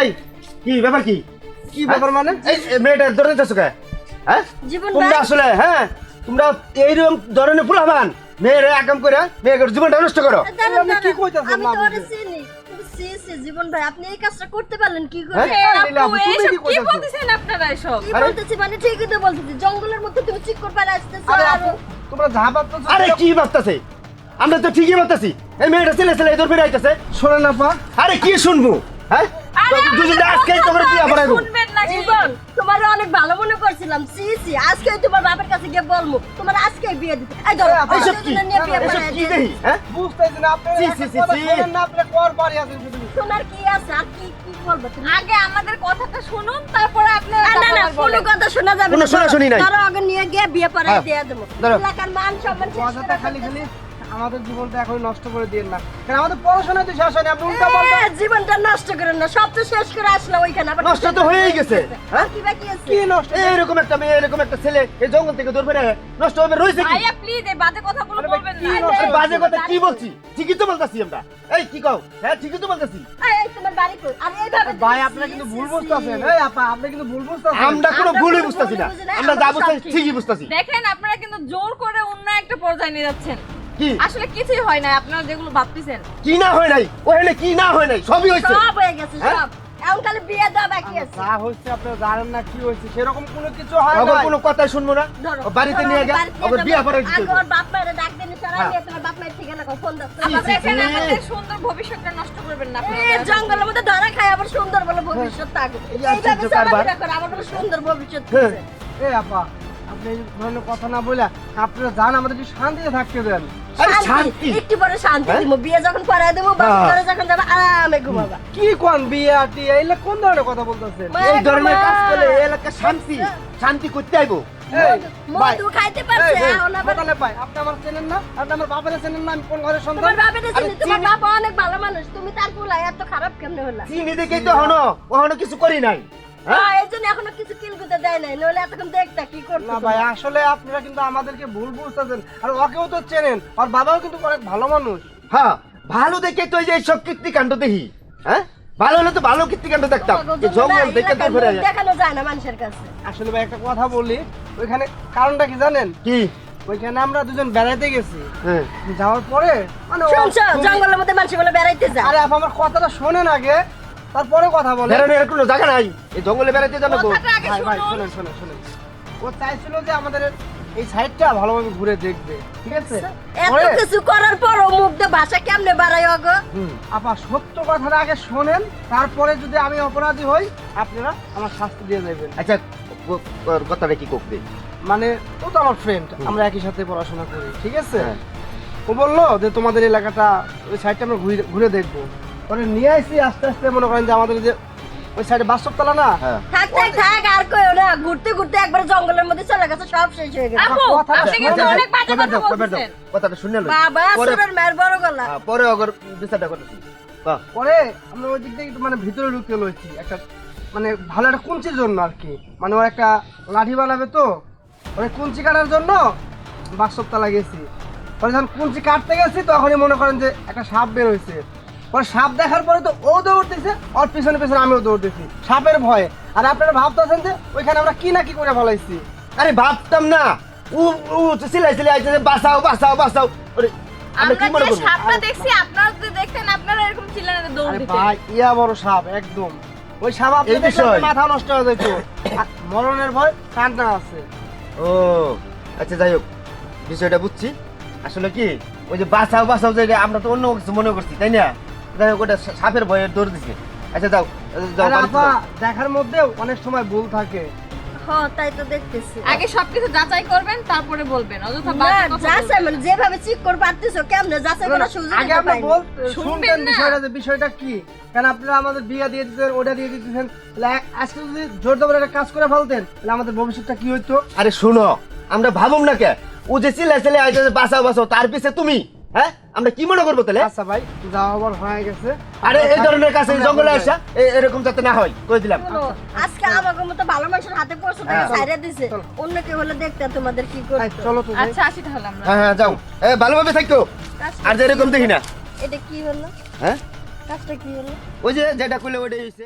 এই কি ব্যাপার কি? কি ব্যাপার মানে? এই এই মেয়েটা ধরে দিতেছো কে? হ্যাঁ? জীবন তোমরা আসলে হ্যাঁ তোমরা এইরকম ধরনের ফুলাবান মেয়েরা করে মেয়ের জীবনটা নষ্ট করো। দাঁড়ান, কি। আমি চিনি জীবন ভাই। আপনি এই কাজটা করতে পারলেন কি করে? হ্যাঁ? কি? বলতেছেন আপনারা এসব? কি বলতেছি মানে ঠিকই তো বলতেছি। জঙ্গলের মধ্যে তুমি আসতেছো আপু তোমরা যা ভাবতেছো আরে কি ভাবতেছে? আমরা তো ঠিকই ভাবতেছি। এই মেয়েটা ছেলে ছেলে ফিরে আইতেছে আপা। আরে কি শুনব? হ্যাঁ? দুজনে তোমার বিয়ে আপনারা শুনবেন না জীবন তোমার অনেক ভালো মনে করছিলাম। সি সি আজকে তোমার বাবার কাছে গিয়ে বলব। তোমার আজকে বিয়ে দিতে। এই ধরো এই, আপা, কি? এসব হ্যাঁ? আপনি না আপনি কর আছেন তোমার আছে? আর কি কি বলব আগে আমাদের কথাটা শুনুন তারপরে আপনারা না না না কোনো কথা শোনা যাবে কোনো না। নাই। ধরো আগে নিয়ে গিয়ে বিয়ে পড়াই হ্যাঁ, দিয়ে দেবো। এলাকার মান সম্মান কথাটা খালি খালি। আমাদের জীবনটা এখন নষ্ট করে দিন না। কারণ আমাদের পড়াশোনা তো শেষ হয়নি আপনি উল্টা পাল্টা জীবনটা নষ্ট করেন না সব তো শেষ করে আসলো ওইখানে আবার নষ্ট তো হয়েই গেছে, হ্যাঁ? কি বাকি আছে। কি নষ্ট? এরকম একটা মেয়ে এরকম একটা ছেলে এই জঙ্গল থেকে দৌড় ফেরে নষ্ট হবে রয়েছে কি? ভাইয়া প্লিজ এই বাজে কথাগুলো আরে ভাই, বলবেন কি না। নষ্ট? এই বাজে কথা কি বলছি? ঠিকই তো বলতাছি আমরা। এই কি কও? হ্যাঁ ঠিকই তো বলতাছি। এই, এই, তোমার বাড়ি কই? আর এইভাবে ভাই সি, কিন্তু ভুল। বুঝতেছেন। এই আপা আপনি কিন্তু ভুল বুঝতেছেন। আমরা কোনো ভুলই বুঝতাছি না। আমরা যা বুঝতাছি ঠিক। ঠিকই বুঝতাছি। দেখেন আপনারা কিন্তু জোর করে অন্য একটা পর্যায়ে নিয়ে যাচ্ছেন। কি? আসলে কিছুই হয় না আপনারা যেগুলো ভাবতেছেন। কি না হয় নাই? ওখানে কি না হয় নাই? সবই হয়েছে। সব হয়ে গেছে হ্যাঁ? সব। এখন খালি বিয়ে দেওয়া বাকি আছে। যা হচ্ছে আপনারা জানেন না কি হয়েছে। সেরকম কোনো কিছু হয় না কোনো কথাই শুনব না। বাড়িতে নিয়ে গেল আবার যাব। বিয়া দিতে আগে বাপ মায়ের ডাক দেন সরাই হ্যাঁ। তোমার বাপ মায়ের ঠিকানা কও, ফোন দাও। ছি, ছি, আমাদের সুন্দর ভবিষ্যৎটা নষ্ট করবেন না এই আপনারা জঙ্গলের মধ্যে ধরা খায় আবার সুন্দর বলে ভবিষ্যৎ থাকবে এইভাবে কারবার। করে আমার সুন্দর ভবিষ্যৎ হ্যাঁ। আপা আপনি এই ধরনের কথা না বলে আপনারা জান আমাদের একটু শান্তিতে থাকতে দেন। আরে শান্তি, শান্তি। একটু পরে শান্তি হ্যাঁ? দিব বিয়ে যখন করাই দেবো বাপ হ্যাঁ। যখন যাবে আরামে ঘুমাবা। কি কোন বিয়ে আটি এইলে কোন ধরনের কথা বলতেছেন? এই ধরনের কাজ করলে এই এলাকা শান্তি শান্তি করতে আইবো। মধু খাইতে পারছে এই, এই, এখন আবার দোকানে পাই। আপনি আমার চেনেন না? আপনি আমার বাপের চেনেন না? আমি কোন ঘরের সন্তান? তোমার বাপের চিনি তোমার চিনি- অনেক ভালো মানুষ তুমি তার পোলা এত খারাপ কেমনে হলা? চিনি দেখেই তো হনো ওহনো কিছু করি নাই। হ্যাঁ? হ্যাঁ এই জন্য এখনও কিছু কিলকুতে দেয় নাই নইলে এতক্ষণ দেখতা কি করতো না ভাই আসলে আপনারা কিন্তু আমাদেরকে ভুল বুঝতেছেন আর ওকেও তো চেনেন আর বাবাও কিন্তু অনেক ভালো মানুষ। হ্যাঁ ভালো দেখে তো এই যে সব কীর্তিকাণ্ড দেখি হ্যাঁ? ভালো হলে তো ভালো কীর্তিকাণ্ড দেখতাম জঙ্গল দেখে তো ফেরে দেখানো যায় না মানুষের কাছে? আসলে ভাই একটা কথা বলি ওইখানে কারণটা কি জানেন? কি? ওইখানে আমরা দুজন বেড়াইতে গেছি। হ্যাঁ। যাওয়ার পরে মানে জঙ্গলের মধ্যে মানুষ বলে বেড়াইতে যায়। আরে আমার কথাটা শোনেন আগে। তারপরে কথা বলে। বেরোনোর কোনো জায়গা নাই। এই জঙ্গলে বেড়াতে জানো তো। কথাটা আগে ভাই ভাই শুনুন শোনেন শোনেন। শোনেন ও চাইছিল যে আমাদের এই সাইডটা ভালোভাবে ঘুরে দেখবে ঠিক আছে? এত পরে- কিছু করার পর ও মুখ দিয়ে ভাষা কেমনে বাড়াই অগো হুম। আপা সত্য কথাটা আগে শোনেন তারপরে যদি আমি অপরাধী হই আপনারা আমার শাস্তি দিয়ে দেবেন। আচ্ছা ওর কথাটা কি করবে? মানে ও তো আমার ফ্রেন্ড আমরা একই সাথে পড়াশোনা করি ঠিক আছে? হ্যাঁ। ও বলল যে তোমাদের এলাকাটা ওই সাইডটা আমরা ঘুরে ঘুরে দেখব। পরে নিয়ে আসি আস্তে আস্তে মনে করেন যে আমাদের যে ওই সাইডে না? হ্যাঁ। থাক থাক থাক আর কইও না ঘুরতে ঘুরতে একবার জঙ্গলের মধ্যে চলে গেছে সব শেষ হয়ে গেছে। আপু আপনি কিন্তু অনেক বাজে কথা। বলতেছেন কথাটা শুনে লই। বাবা সুরের বড় গলা। হ্যাঁ, পরে অগর বিচারটা করতেছি। বাহ, পরে আমরা ওই দিক থেকে মানে ভিতরে ঢুকে লইছি একটা মানে ভালো একটা কুঞ্চির জন্য আর কি। মানে ও একটা লাঠি বানাবে তো ওই কুঞ্চি কাটার জন্য বাস্তবতলা গেছি। পরে যখন কুঞ্চি কাটতে গেছি তখনই মনে করেন যে একটা সাপ বের হয়েছে পরে সাপ দেখার পরে তো ও দৌড়তেছে ওর পিছনে পিছনে আমিও দৌড়তেছি। সাপের ভয়ে। আর আপনারা ভাবতেছেন যে ওইখানে আমরা কি না কি করে ফেলাইছি? আরে ভাবতাম না। উ উ সিলাই সিলাই আইতেছে বাঁচাও বাঁচাও বাঁচাও। ওরে, আমরা আমরা কি মনে যে সাপটা দেখছি আপনারা যদি দেখতেন আপনারা এরকম ছিলেন দৌড় দিতেন ভাই ইয়া বড় সাপ একদম। ওই সাপ আপনি এই দেখলে বিষয়? আপনার মাথা নষ্ট হয়ে যেত। মরণের ভয় কান্না আছে। ও আচ্ছা যাই হোক বিষয়টা বুঝছি। আসলে কি ওই যে বাঁচাও বাঁচাও যে আমরা তো অন্য কিছু মনে করছি তাই না? যাই হোক ওটা সাপের ভয়ে দৌড় দিছে। আচ্ছা যাও যাও বাড়িতে যাও। দেখার মধ্যেও অনেক সময় ভুল থাকে। তাই তো দেখতেছি। আগে সবকিছু যাচাই করবেন তারপরে বলবেন। অযথা না বাজে কথা যাচাই বলবেন। মানে যেভাবে চিক করে পারতেছো কেমনে যাচাই করার সুযোগ আগে আপনি বল শুনবেন শুনবেন না? বিষয়টা যে বিষয়টা কি? কেন আপনারা আমাদের বিয়ে দিয়ে দিতেন ওটা দিয়ে দিতেছেন? তাহলে আজকে যদি জোর জবর একটা কাজ করে ফেলতেন তাহলে আমাদের ভবিষ্যৎটা কি হইতো? আরে শুনো আমরা ভাবুম না কে? ও যে আইতেছে বাঁচাও বাঁচাও তার পিছে তুমি। হ্যাঁ? আমরা কি মনে করব তাহলে? আচ্ছা ভাই যাওয়া হয়ে গেছে। আরে এই ধরনের কাছে জঙ্গলে আসা এরকম যাতে না হয় কই দিলাম? আজকে আমাকে মতো ভালো মানুষের হাতে পড়ছো তাকে হ্যাঁ। দিছে। অন্য কেউ হলে দেখতে তোমাদের কি করতো। চলো তো আচ্ছা আসি তাহলে আমরা। হ্যাঁ হ্যাঁ যাও। এ ভালোভাবে থাকো। আর যে এরকম দেখি না। এটা কি হলো? হ্যাঁ? কাজটা কি হলো? ওই যে যেটা করলে ওইটাই হয়েছে